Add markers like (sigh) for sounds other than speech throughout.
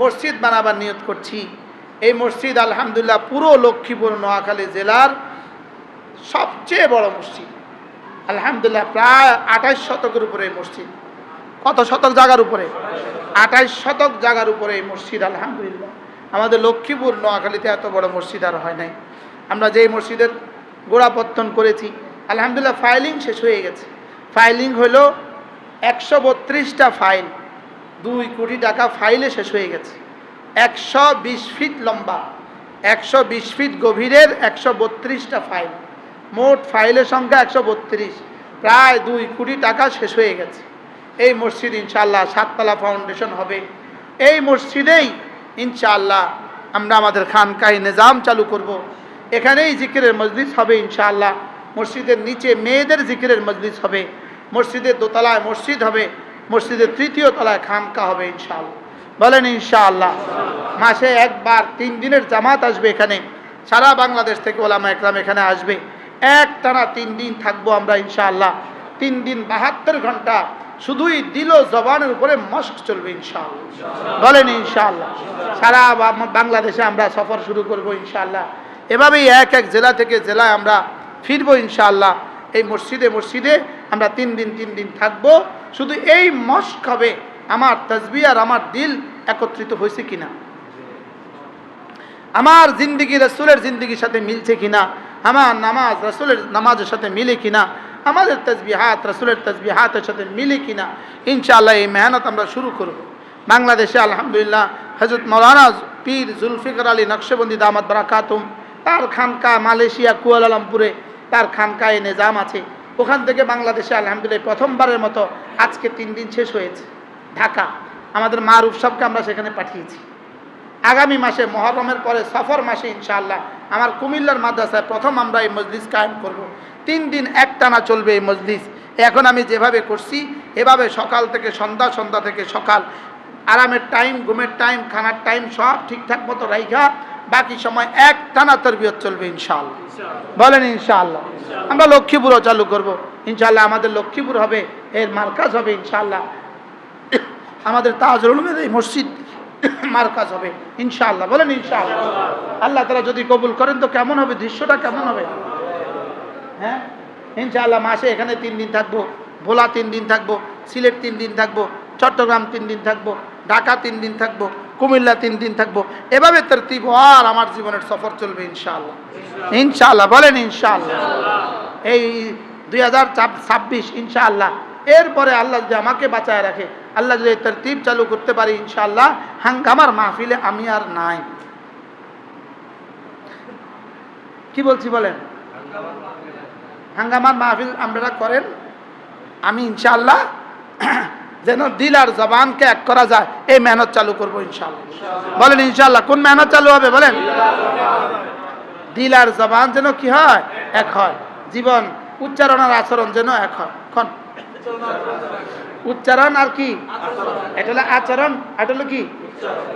মসজিদ বানাবার নিয়ত করছি। এই মসজিদ আলহামদুলিল্লাহ পুরো লক্ষ্মীপুর, নোয়াখালী জেলার সবচেয়ে বড় মসজিদ। আলহামদুলিল্লাহ প্রায় আঠাইশ শতকের উপরে এই মসজিদ। কত শতক জায়গার উপরে? আঠাইশ শতক জায়গার উপরে এই মসজিদ, আলহামদুলিল্লাহ। আমাদের লক্ষ্মীপুর, নোয়াখালীতে এত বড় মসজিদ আর হয় নাই। আমরা যেই মসজিদের গোড়াপত্তন করেছি, আলহামদুলিল্লাহ ফাইলিং শেষ হয়ে গেছে। ফাইলিং হলো একশো বত্রিশটা ফাইল দুই কোটি টাকা ফাইলে শেষ হয়ে গেছে। একশো বিশ ফিট লম্বা, একশো বিশ ফিট গভীরের একশো বত্রিশটা ফাইল। মোট ফাইলের সংখ্যা একশো বত্রিশ, প্রায় দুই কোটি টাকা শেষ হয়ে গেছে। এই মসজিদ ইনশাআল্লাহ সাততলা ফাউন্ডেশন হবে। এই মসজিদেই ইনশাআল্লাহ আমরা আমাদের খানকাই নিজাম চালু করব। এখানেই জিকিরের মজলিস হবে ইনশাআল্লাহ। মসজিদের নিচে মেয়েদের জিকিরের মজলিস হবে। মসজিদের দোতলায় মসজিদ হবে। মসজিদের তৃতীয় তলায় খানকা হবে ইনশাআল্লাহ। বলেন ইনশাআল্লাহ। মাসে একবার তিন দিনের জামাত আসবে এখানে। সারা বাংলাদেশ থেকে ওলামা একরাম এখানে আসবে। এক টানা তিন দিন থাকব আমরা ইনশাআল্লাহ। তিন দিন বাহাত্তর ঘণ্টা শুধুই দিল জবানের উপরে মস্ক চলবে ইনশাআল্লাহ। বলেন ইনশাআল্লাহ। সারা বাংলাদেশে আমরা সফর শুরু করব ইনশাআল্লাহ। এভাবেই এক এক জেলা থেকে জেলায় আমরা ফিরবো ইনশাআল্লাহ। এই মসজিদে মসজিদে আমরা তিন দিন তিন দিন থাকব। শুধু এই মস্ক হবে আমার তসবি আর আমার দিল একত্রিত হয়েছে কিনা? আমার জিন্দগি রসুলের জিন্দগির সাথে মিলছে কিনা? আমার নামাজ রসুলের নামাজের সাথে মিলে কিনা? আমাদের তসবিহাত রসুলের তসবিহাতের সাথে মিলে কিনা? ইনশাআল্লাহ এই মেহনত আমরা শুরু করব। বাংলাদেশে আলহামদুলিল্লাহ হজরত মৌলানা পীর জুলফিকর আলী নকশবন্দি দামাত বারাকাতুম, তার খানকা মালয়েশিয়া কুয়ালালামপুরে তার খানকায় নিজাম আছে। ওখান থেকে বাংলাদেশে আলহামদুলিল্লাহ প্রথমবারের মতো আজকে তিন দিন শেষ হয়েছে। ঢাকা, আমাদের মারুফ সাহকে আমরা সেখানে পাঠিয়েছি। আগামী মাসে মহরমের পরে সফর মাসে ইনশাআল্লাহ আমার কুমিল্লার মাদ্রাসায় প্রথম আমরা এই মজলিস কায়েম করব। তিন দিন একটানা চলবে এই মজলিস। এখন আমি যেভাবে করছি, এভাবে সকাল থেকে সন্ধ্যা সন্ধ্যা থেকে সকাল, আরামের টাইম ঘুমের টাইম খানার টাইম সব ঠিকঠাক মতো রাইখা বাকি সময় এক টানা তরবিয়ত চলবে ইনশাআল্লাহ। বলেন ইনশাআল্লাহ। আমরা লক্ষ্মীপুরও চালু করব। ইনশাআল্লাহ আমাদের লক্ষ্মীপুর হবে, এর মার্কাজ হবে ইনশাআল্লাহ। আমাদের তাজুল উলুমের এই মসজিদ মার্কাজ হবে ইনশাআল্লাহ। বলেন ইনশাআল্লাহ। আল্লাহ তারা যদি কবুল করেন তো কেমন হবে? দৃশ্যটা কেমন হবে? হ্যাঁ? ইনশাআল্লাহ মাসে এখানে তিন দিন থাকব, ভোলা তিন দিন থাকব, সিলেট তিন দিন থাকব, চট্টগ্রাম তিন দিন থাকব, ঢাকা তিন দিন থাকব কুমিল্লা তিন দিন থাকব। এভাবে তরতিব আর আমার জীবনের সফর চলবে, ইনশাআল্লাহ। ইনশাআল্লাহ, বলেন ইনশাআল্লাহ। এই দুই হাজার ছাব্বিশ, ইনশাআল্লাহ। এরপরে আল্লাহ যদি আমাকে বাঁচায় রাখে, আল্লাহ যদি তরতিব চালু করতে পারি, ইনশাআল্লাহ, হাঙ্গামার মাহফিলে আমি আর নাই। কি বলছি বলেন? হাঙ্গামার মাহফিল আপনারা করেন, আমি ইনশাআল্লাহ যেন দিল আর জবানকে এক করা যায়, এই মেহনত চালু করব ইনশাআল্লাহ। বলেন ইনশাল্লাহ কোন মেহনত চালু হবে বলেন? দিল আর জবান যেন কি হয়? এক হয়। জীবন উচ্চারণ আর আচরণ যেন এক হয়। খন উচ্চারণ আর কি? এটা হলো আচরণ এটা হলো কি?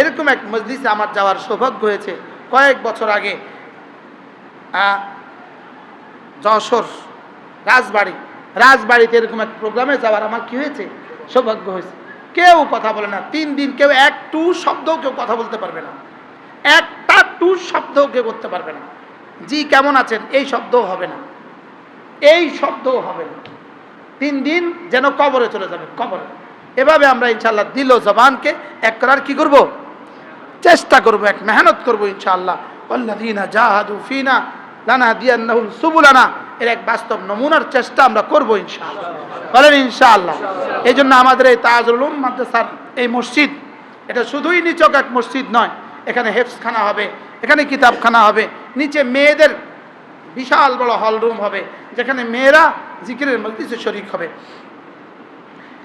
এরকম এক মজলিসে আমার যাওয়ার সৌভাগ্য হয়েছে। কয়েক বছর আগে যশোর, রাজবাড়ি। রাজবাড়িতে এরকম এক প্রোগ্রামে যাওয়ার আমার কি হয়েছে? সৌভাগ্য হয়েছে। কেউ কথা বলে না। তিন দিন কেউ এক টু শব্দও কেউ কথা বলতে পারবে না। একটা টু শব্দও কেউ করতে পারবে না। জি, কেমন আছেন? এই শব্দও হবে না। এই শব্দও হবে না। তিন দিন যেন কবরে চলে যাবে, কবরে। এভাবে আমরা ইনশাল্লাহ দিল জবানকে এক করার কি করব? চেষ্টা করব, এক মেহনত করব ইনশাআল্লাহ। আল্লাযীনা জাহাদু ফিনা লানাহদিয়ান্নাহুম সুবুলানা। এর এক বাস্তব নমুনার চেষ্টা আমরা করব ইনশাআল্লাহ। বলেন ইনশাআল্লাহ। এই জন্য আমাদের এই তাজুল উলুম মাদ্রাসার এই মসজিদ, এটা শুধুই নিচক এক মসজিদ নয়, এখানে হেফসখানা হবে, এখানে কিতাবখানা হবে, নিচে মেয়েদের বিশাল বড় হল রুম হবে, যেখানে মেয়েরা জিকিরের মজলিসে শরিক হবে।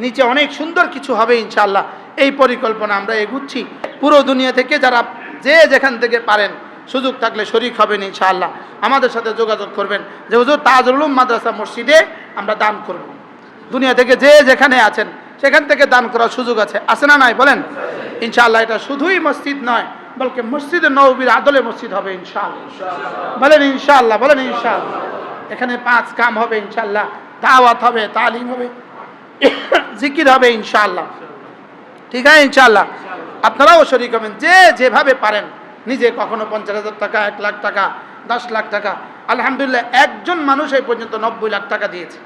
নিচে অনেক সুন্দর কিছু হবে ইনশাল্লাহ এই পরিকল্পনা আমরা এগুচ্ছি। পুরো দুনিয়া থেকে যারা যে যেখান থেকে পারেন, সুযোগ থাকলে শরিক হবেন ইনশাআল্লাহ। আমাদের সাথে যোগাযোগ করবেন যে, হুজুর তাজুল উলুম মাদ্রাসা মসজিদে আমরা দান করব। দুনিয়া থেকে যে যেখানে আছেন, সেখান থেকে দান করার সুযোগ আছে। আছে না নাই? বলেন। ইনশাআল্লাহ এটা শুধুই মসজিদ নয়, বলকে মসজিদে নবীর আদলে মসজিদ হবে ইনশাআল্লাহ। বলেন ইনশাআল্লাহ বলেন ইনশাআল্লাহ। এখানে পাঁচ কাম হবে ইনশাআল্লাহ। দাওয়াত হবে, তালিম হবে, জিকির হবে ইনশাআল্লাহ। ঠিক আছে ইনশাআল্লাহ? আপনারাও শরিক হবেন, যে যেভাবে পারেন। নিজে কখনো পঞ্চাশ হাজার টাকা, এক লাখ টাকা, দশ লাখ টাকা। আলহামদুলিল্লাহ, একজন মানুষ এই পর্যন্ত নব্বই লাখ টাকা দিয়েছে।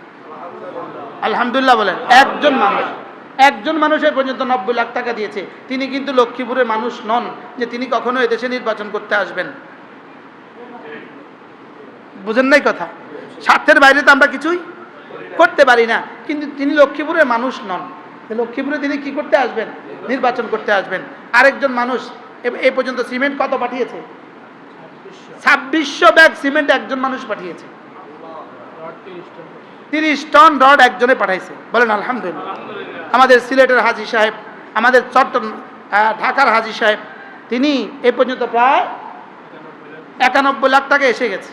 আলহামদুলিল্লাহ বলেন, একজন মানুষ, একজন মানুষের পর্যন্ত নব্বই লাখ টাকা দিয়েছে। তিনি কিন্তু লক্ষ্মীপুরের মানুষ নন যে তিনি কখনো এদেশে নির্বাচন করতে আসবেন। বুঝেন নাই কথা? স্বার্থের বাইরে তো আমরা কিছুই করতে পারি না। কিন্তু তিনি লক্ষ্মীপুরের মানুষ নন। লক্ষ্মীপুরে তিনি কি করতে আসবেন? নির্বাচন করতে আসবেন। আরেকজন মানুষ এ- পর্যন্ত সিমেন্ট কত পাঠিয়েছে? ছাব্বিশশো ব্যাগ সিমেন্ট একজন মানুষ পাঠিয়েছে। তিরিশ টন রড একজনে পাঠাইছে। বলেন আলহামদুলিল্লাহ। আমাদের সিলেটের হাজি সাহেব আমাদের আহ, ঢাকার হাজি সাহেব তিনি এ পর্যন্ত প্রায় একানব্বই লাখ টাকা এসে গেছে।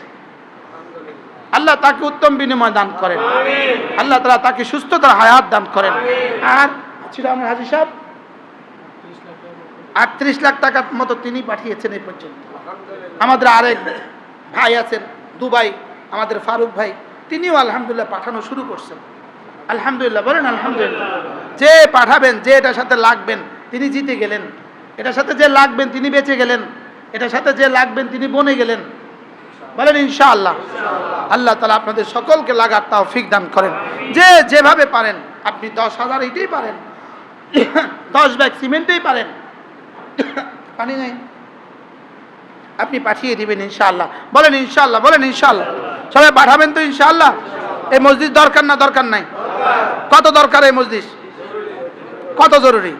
আল্লাহ তাকে উত্তম বিনিময় দান করেন। আল্লাহ তালা তাকে সুস্থতার হায়াত দান করেন। আর ছিল আমার হাজি সাহেব? আটত্রিশ লাখ টাকার মতো। তিনি পাঠিয়েছেন এই পর্যন্ত। আমাদের আরেক ভাই আছেন দুবাই আমাদের ফারুক ভাই। তিনিও আলহামদুলিল্লাহ পাঠানো শুরু করছেন। আলহামদুলিল্লাহ বলেন আলহামদুলিল্লাহ। যে পাঠাবেন যে এটার সাথে লাগবেন তিনি জিতে গেলেন। এটার সাথে যে লাগবেন তিনি বেঁচে গেলেন। এটার সাথে যে লাগবেন তিনি বনে গেলেন। বলেন ইনশাআল্লাহ। আল্লাহ তালা আপনাদের সকলকে লাগার তাও ফিক দান করেন। যে যেভাবে পারেন আপনি দশ হাজার এটাই পারেন। (coughs) দশ ব্যাগ সিমেন্টেই পারেন। (coughs) পানি নেই। আপনি পাঠিয়ে দিবেন ইনশাআল্লাহ। বলেন ইনশাআল্লাহ বলেন ইনশাআল্লাহ। সবাই পাঠাবেন তো ইনশাআল্লাহ। এই মসজিদ দরকার না, দরকার নাই। কত দরকার এই মসজিদ? কত জরুরি?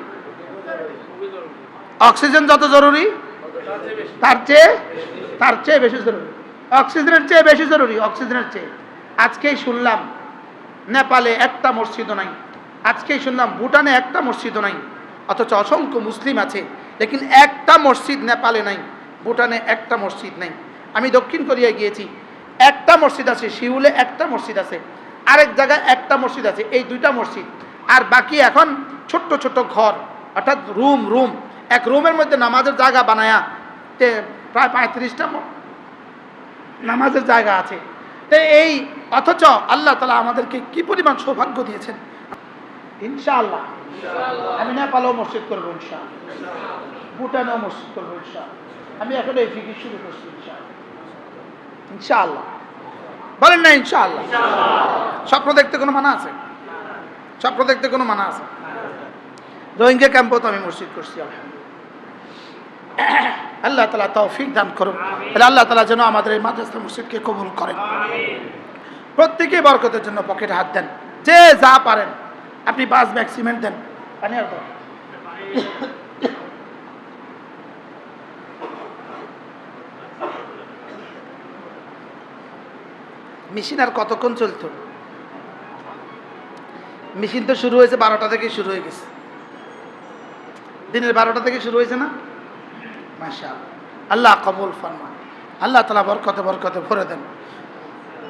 অক্সিজেন যত জরুরি, তার চেয়ে তার চেয়ে বেশি জরুরি। অক্সিজেনের চেয়ে বেশি জরুরি, অক্সিজেনের চেয়ে। আজকেই শুনলাম, নেপালে একটা মসজিদও নাই। আজকেই শুনলাম, ভুটানে একটা মসজিদও নাই। অথচ অসংখ্য মুসলিম আছে, লেকিন একটা মসজিদ নেপালে নাই, ভুটানে একটা মসজিদ নাই। আমি দক্ষিণ কোরিয়ায় গিয়েছি মসজিদ আছে শিউলে একটা মসজিদ আছে আরেক জায়গায় একটা মসজিদ আছে এই দুইটা মসজিদ। আর বাকি এখন ছোট্ট ছোট্ট ঘর অর্থাৎ রুম রুম। এক রুমের মধ্যে নামাজের জায়গা বানায়া তে প্রায় পঁয়ত্রিশটা নামাজের জায়গা আছে। তো এই অথচ আল্লাহ তালা আমাদেরকে কি পরিমাণ সৌভাগ্য দিয়েছেন? ইনশাআল্লাহ। আমি নেপালেও মসজিদ করব ইনশাআল্লাহ। ভুটানেও মসজিদ করব ইনশাআল্লাহ। আমি এখন এই ফিকির শুরু করছি ইনশাআল্লাহ। ইনশাআল্লাহ। বলেন না, ইনশাআল্লাহ। স্বপ্ন দেখতে কোনো মানা আছে? স্বপ্ন দেখতে কোনো মানা আছে? রোহিঙ্গা ক্যাম্পও তো আমি মসজিদ করছি আল্লাহ তালা তাও তৌফিক দান করুন তাহলে আল্লাহ তালা যেন আমাদের এই মাদ্রাসা মসজিদকে কবুল করেন। প্রত্যেকেই বরকতের জন্য পকেটে হাত দেন। যে যা পারেন। আপনি পাঁচ ব্যাগ, সিমেন্ট দেন। পানি আর মেশিন আর কতক্ষণ চলতো? মেশিন তো শুরু হয়েছে বারোটা থেকে শুরু হয়ে গেছে। দিনের বারোটা থেকে শুরু হয়েছে না? মাশা আল্লাহ কবুল ফরমান। আল্লাহ তালা বরকতে বরকতে ভরে দেন।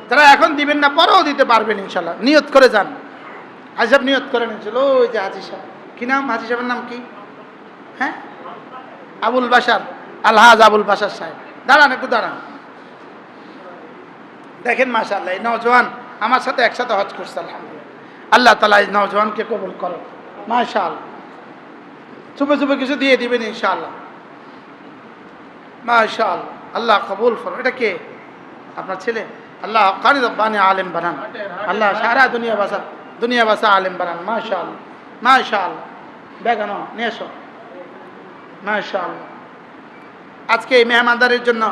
যারা এখন দিবেন না, পরেও দিতে পারবেন ইনশাল্লাহ নিয়ত করে যান। হাজিব নিয়ত করে নিয়েছিল ওই যে হাজি সাহেব। কী নাম? হাজি সাহেবের নাম কি? হ্যাঁ? আবুল বাসার আলহাজ আবুল বাসার সাহেব। দাঁড়ান, একটু দাঁড়ান। দেখেন মাশাল্লাহ এই নওজোয়ান আমার সাথে একসাথে হজ করছে, আলহামদুলিল্লাহ। আল্লাহ তালা এই নওজোয়ানকে কবুল করো মাশাল চুপে চুপে কিছু দিয়ে দিবেন, ইনশাআল্লাহ। মাশাল আল্লাহ কবুল করো এটা কে? আপনার ছেলে? আল্লাহ রব্বানি আলেম বানান। আল্লাহ সারা দুনিয়া বাসা দুনিয়া বাসা আলেম বানান মাশাল মাশাল বেগানো, নিয়ে এসো। মাশাল আজকে এই মেহমানদারির জন্য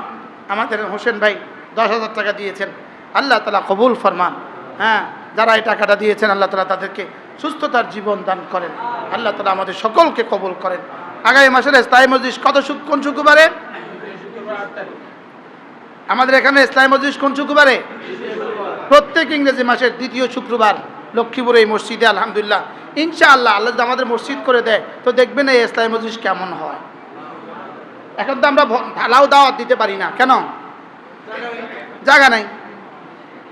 আমাদের হোসেন ভাই দশ হাজার টাকা দিয়েছেন। আল্লাহ তালা কবুল ফরমান। হ্যাঁ যারা এই টাকাটা দিয়েছেন, আল্লাহ তালা তাদেরকে সুস্থতার জীবন দান করেন। আল্লাহ তালা আমাদের সকলকে কবুল করেন। আগামী মাসের স্থায়ী মসজিদ কত শুক- কোন শুক্রবারে? আমাদের এখানে ইসলামী মসজিদ কোন শুক্রবারে? প্রত্যেক ইংরেজি মাসের দ্বিতীয় শুক্রবার লক্ষ্মীপুর এই মসজিদে, আলহামদুলিল্লাহ। ইনশাআল্লাহ আল্লাহ যদি আমাদের মসজিদ করে দেয়, তো দেখবেন এই ইসলামী মসজিদ কেমন হয়। এখন তো আমরা ভ- ঢালাও দাওয়াত দিতে পারি না। কেন? জায়গা নাই।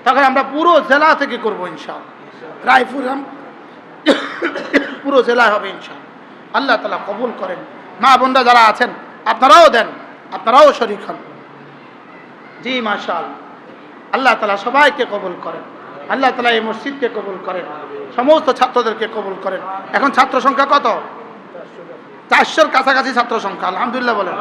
তখন আমরা পুরো জেলা থেকে করব ইনশাআল্লাহ। রায়পুর পুরো জেলায় হবে ইনশাআল্লাহ। আল্লাহ তালা কবুল করেন। মা বোনরা যারা আছেন, আপনারাও দেন, আপনারাও শরিক হন। জি মাশাল আল্লাহ তালা সবাইকে কবুল করেন। আল্লাহ তালা এই মসজিদকে কবুল করেন। সমস্ত ছাত্রদেরকে কবুল করেন। এখন ছাত্র সংখ্যা কত? চারশোর কাছাকাছি ছাত্র সংখ্যা, আলহামদুলিল্লাহ বলেন।